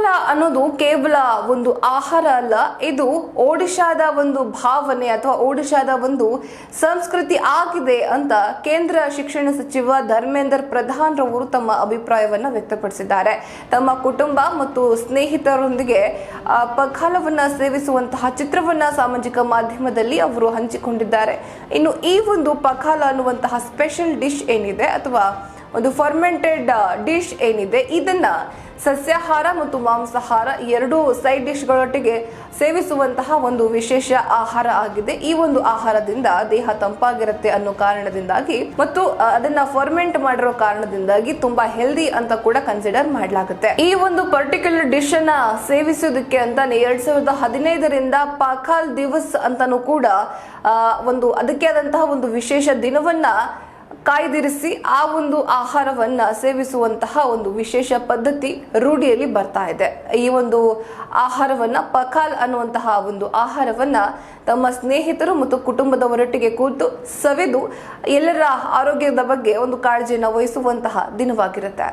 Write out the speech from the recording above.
ಪಖಾಲ ಅನ್ನೋದು ಕೇವಲ ಒಂದು ಆಹಾರ ಅಲ್ಲ, ಇದು ಒಡಿಶಾದ ಒಂದು ಭಾವನೆ ಅಥವಾ ಒಡಿಶಾದ ಒಂದು ಸಂಸ್ಕೃತಿ ಆಗಿದೆ ಅಂತ ಕೇಂದ್ರ ಶಿಕ್ಷಣ ಸಚಿವ ಧರ್ಮೇಂದ್ರ ಪ್ರಧಾನ್ ರವರು ತಮ್ಮ ಅಭಿಪ್ರಾಯವನ್ನು ವ್ಯಕ್ತಪಡಿಸಿದ್ದಾರೆ. ತಮ್ಮ ಕುಟುಂಬ ಮತ್ತು ಸ್ನೇಹಿತರೊಂದಿಗೆ ಪಖಾಲವನ್ನ ಸೇವಿಸುವಂತಹ ಚಿತ್ರವನ್ನ ಸಾಮಾಜಿಕ ಮಾಧ್ಯಮದಲ್ಲಿ ಅವರು ಹಂಚಿಕೊಂಡಿದ್ದಾರೆ. ಇನ್ನು ಈ ಒಂದು ಪಖಾಲ ಅನ್ನುವಂತಹ ಸ್ಪೆಷಲ್ ಡಿಶ್ ಏನಿದೆ ಅಥವಾ ಒಂದು ಫರ್ಮೆಂಟೆಡ್ ಡಿಶ್ ಏನಿದೆ, ಇದನ್ನ ಸಸ್ಯಾಹಾರ ಮತ್ತು ಮಾಂಸಾಹಾರ ಎರಡೂ ಸೈಡ್ ಡಿಶ್ಗಳೊಟ್ಟಿಗೆ ಸೇವಿಸುವಂತಹ ಒಂದು ವಿಶೇಷ ಆಹಾರ ಆಗಿದೆ. ಈ ಒಂದು ಆಹಾರದಿಂದ ದೇಹ ತಂಪಾಗಿರುತ್ತೆ ಅನ್ನೋ ಕಾರಣದಿಂದಾಗಿ ಮತ್ತು ಅದನ್ನ ಫರ್ಮೆಂಟ್ ಮಾಡಿರೋ ಕಾರಣದಿಂದಾಗಿ ತುಂಬಾ ಹೆಲ್ದಿ ಅಂತ ಕೂಡ ಕನ್ಸಿಡರ್ ಮಾಡಲಾಗುತ್ತೆ. ಈ ಒಂದು ಪರ್ಟಿಕ್ಯುಲರ್ ಡಿಶ್ ಅನ್ನ ಸೇವಿಸೋದಕ್ಕೆ ಅಂತಾನೆ ಎರಡ್ ಸಾವಿರದ ಹದಿನೈದರಿಂದ ಪಾಖಾಲ್ ದಿವಸ್ ಅಂತಾನೂ ಕೂಡ ಒಂದು ಅದಕ್ಕೆ ಆದಂತಹ ಒಂದು ವಿಶೇಷ ದಿನವನ್ನ ಕಾಯ್ದಿರಿಸಿ ಆ ಒಂದು ಆಹಾರವನ್ನ ಸೇವಿಸುವಂತಹ ಒಂದು ವಿಶೇಷ ಪದ್ಧತಿ ರೂಢಿಯಲ್ಲಿ ಬರ್ತಾ ಇದೆ. ಈ ಒಂದು ಆಹಾರವನ್ನ ಪಖಾಲ್ ಅನ್ನುವಂತಹ ಒಂದು ಆಹಾರವನ್ನ ತಮ್ಮ ಸ್ನೇಹಿತರು ಮತ್ತು ಕುಟುಂಬದವರೊಟ್ಟಿಗೆ ಕೂತು ಸವೆದು ಎಲ್ಲರ ಆರೋಗ್ಯದ ಬಗ್ಗೆ ಒಂದು ಕಾಳಜಿಯನ್ನು ವಹಿಸುವಂತಹ ದಿನವಾಗಿರುತ್ತೆ.